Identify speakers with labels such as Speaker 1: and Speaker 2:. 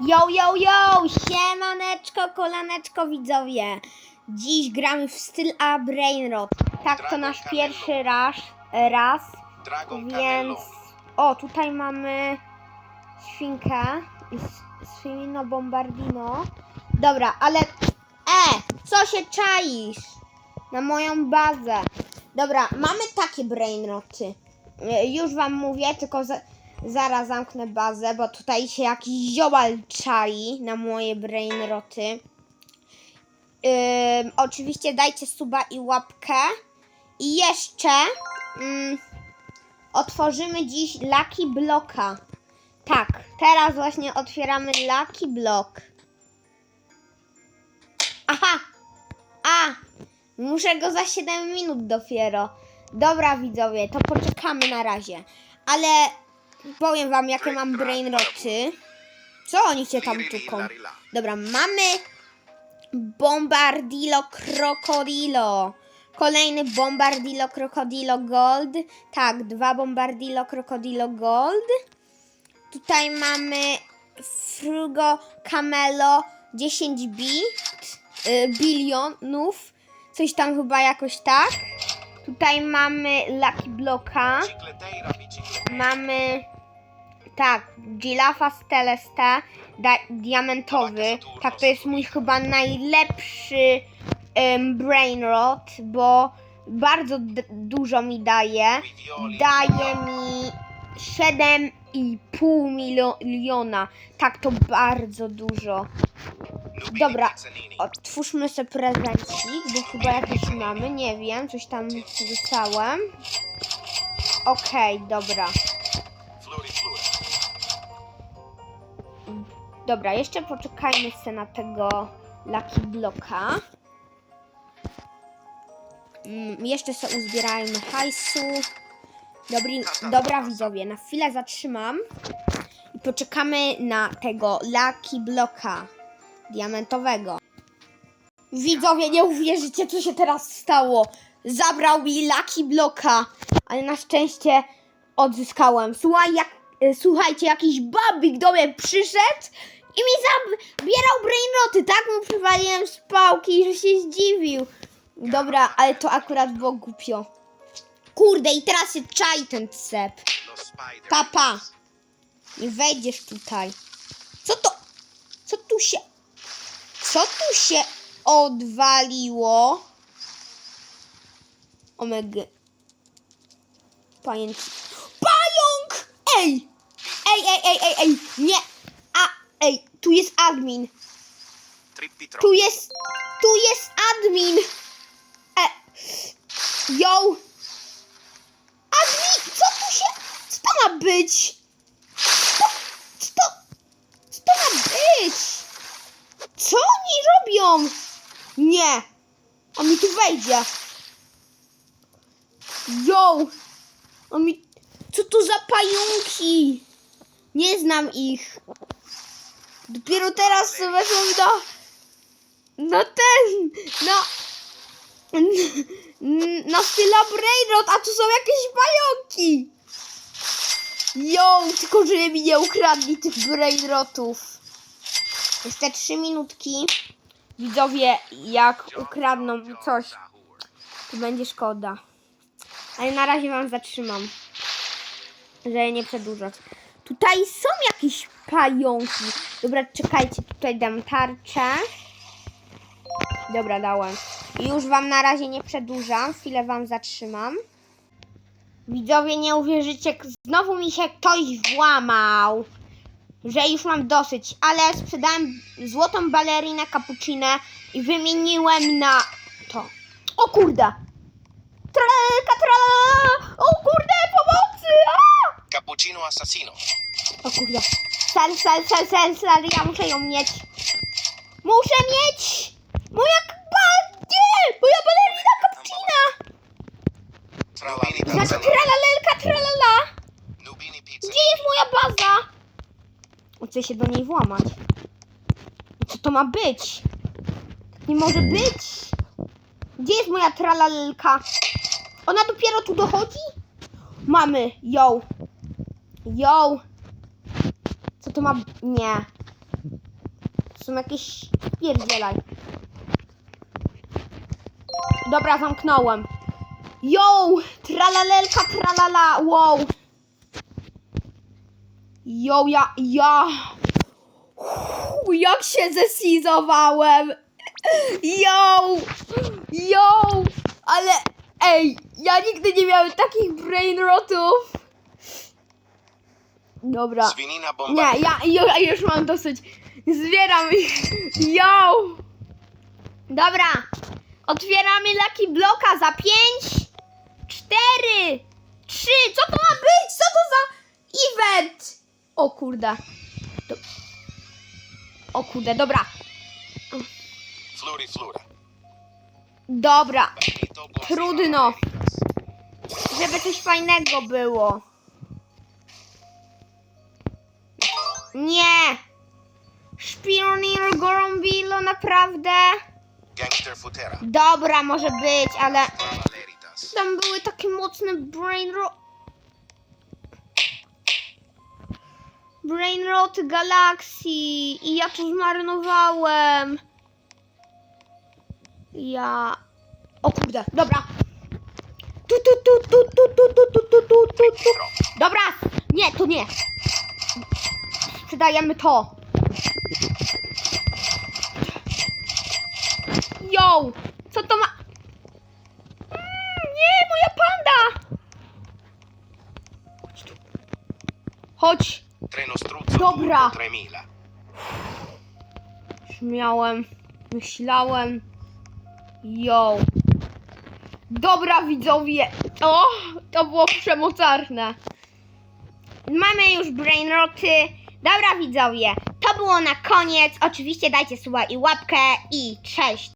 Speaker 1: Yo, yo, yo! Siemaneczko, kolaneczko, widzowie! Dziś gramy w styl A Brainrot. Tak, to nasz pierwszy raz, raz
Speaker 2: Dragon
Speaker 1: więc... O, tutaj mamy świnkę i s- Swimino Bombardino. Dobra, ale... E! Co się czaisz? Na moją bazę. Dobra, mamy takie brainroty. E, Już wam mówię, tylko za, zaraz zamknę bazę, bo tutaj się jakiś ziomal czai na moje brainroty. Ym, oczywiście dajcie suba i łapkę. I jeszcze ym, otworzymy dziś Lucky Blocka. Tak, teraz właśnie otwieramy Lucky Block. Aha! A! Muszę go za 7 minut dopiero. Dobra widzowie, to poczekamy na razie. Ale powiem wam jakie mam brainroty. Co oni się tam tuką? Dobra, mamy Bombardilo Crocodilo. Kolejny Bombardilo Crocodilo Gold. Tak, dwa Bombardilo Crocodilo Gold. Tutaj mamy Frugo Camelo 10 bit, y, bilionów. Coś tam chyba jakoś tak. Tutaj mamy Lucky Blocka. Mamy tak, Girafa Stelesta da, diamentowy. Tak, to jest mój chyba najlepszy um, brainrot, bo bardzo dużo mi daje. Daje mi 7,5 milio- miliona. Tak, to bardzo dużo. Dobra. Otwórzmy sobie prezencik, bo chyba jakiś mamy, nie wiem, coś tam dostałem. Okej, dobra. Dobra, jeszcze poczekajmy sobie na tego Lucky Blocka. Mm, jeszcze sobie uzbierajmy hajsu. Dobry, dobra widzowie, na chwilę zatrzymam i poczekamy na tego Lucky Blocka diamentowego. Widzowie, nie uwierzycie, co się teraz stało. Zabrał mi Lucky Blocka, ale na szczęście odzyskałem. Słuchaj, jak, słuchajcie, jakiś babik do mnie przyszedł i mi zabierał brainroty, tak mu przywaliłem z pałki, że się zdziwił. Dobra, ale to akurat było głupio. Kurde, i teraz się czai ten cep.
Speaker 2: Spider.
Speaker 1: Papa, nie wejdziesz tutaj. Co to? Co tu się... Co tu się odwaliło? Omega. Pająk. Ej! Ej, ej, ej, ej, ej! Nie! A, ej, tu jest admin. Tu jest... Tu jest admin! E... Yo! Admin! Co tu się... Co to ma być? Co, co to... Co to ma być? Co oni robią? Nie! On mi tu wejdzie. Yo! On mi... Co to za pająki? Nie znam ich. Dopiero teraz weszłam do... No ten... No... Na styla Brainrot, a tu są jakieś pająki! Jo, tylko żeby mi nie ukradli tych Brainrotów. Jeszcze trzy minutki. Widzowie, jak ukradną mi coś, to będzie szkoda. Ale na razie wam zatrzymam. Żeby nie przedłużać. Tutaj są jakieś pająki. Dobra, czekajcie, tutaj dam tarczę. Dobra, dałem. Już wam na razie nie przedłużam. Chwilę wam zatrzymam. Widzowie, nie uwierzycie, znowu mi się ktoś włamał. Że już mam dosyć, ale sprzedałem złotą balerinę cappuccinę i wymieniłem na to. O kurde! Tralka, tralala! O kurde!
Speaker 2: Assassino.
Speaker 1: O kurde. Sal, sal, sal, sal, sal, ja muszę ją mieć. Muszę mieć! Moja ba... Nie! Moja balerina!
Speaker 2: Nubini
Speaker 1: Znaczy tralalelka, tralala! Gdzie jest moja baza? Chcę się do niej włamać. Co to ma być? Tak nie może być! Gdzie jest moja tralalelka? Ona dopiero tu dochodzi? Mamy, ją. Ją. Co to ma... Nie. Są jakieś... Pierdzielaj. Dobra, zamknąłem. Yo! Tralalelka, tralala, wow! Yo, ja, ja... Jak się zesizowałem! Yo! Yo! Ale ej, ja nigdy nie miałem takich brainrotów! Dobra.
Speaker 2: Svinina bomba.
Speaker 1: Nie, ja, ja już mam dosyć. Zbieram ich. Yo! Dobra. Otwieramy Lucky Bloka za 5, 4, 3. Co to ma być? Co to za event? O kurde. Do... O kurde, dobra.
Speaker 2: Fluri flura.
Speaker 1: Dobra. Trudno. Żeby coś fajnego było. Nie! Szpionir Gorombillo, naprawdę?
Speaker 2: Gangster futera.
Speaker 1: Dobra, może być, ale tam były takie mocne brain ro... Brain rot galaksji i ja to zmarnowałem. Ja... O kurde, dobra. Tu, tu, tu, tu, tu, tu, tu, tu, tu, tu, tu, tu. Dobra, nie, to nie. Sprzedajemy to. Yo, co to ma... Mm, nie, moja panda! Chodź tu. Dobra.
Speaker 2: turbo 3000.
Speaker 1: Śmiałem, myślałem. Yo. Dobra widzowie. O, to było przemocarne. Mamy już brainroty. Dobra widzowie, to było na koniec. Oczywiście dajcie suba i łapkę i cześć.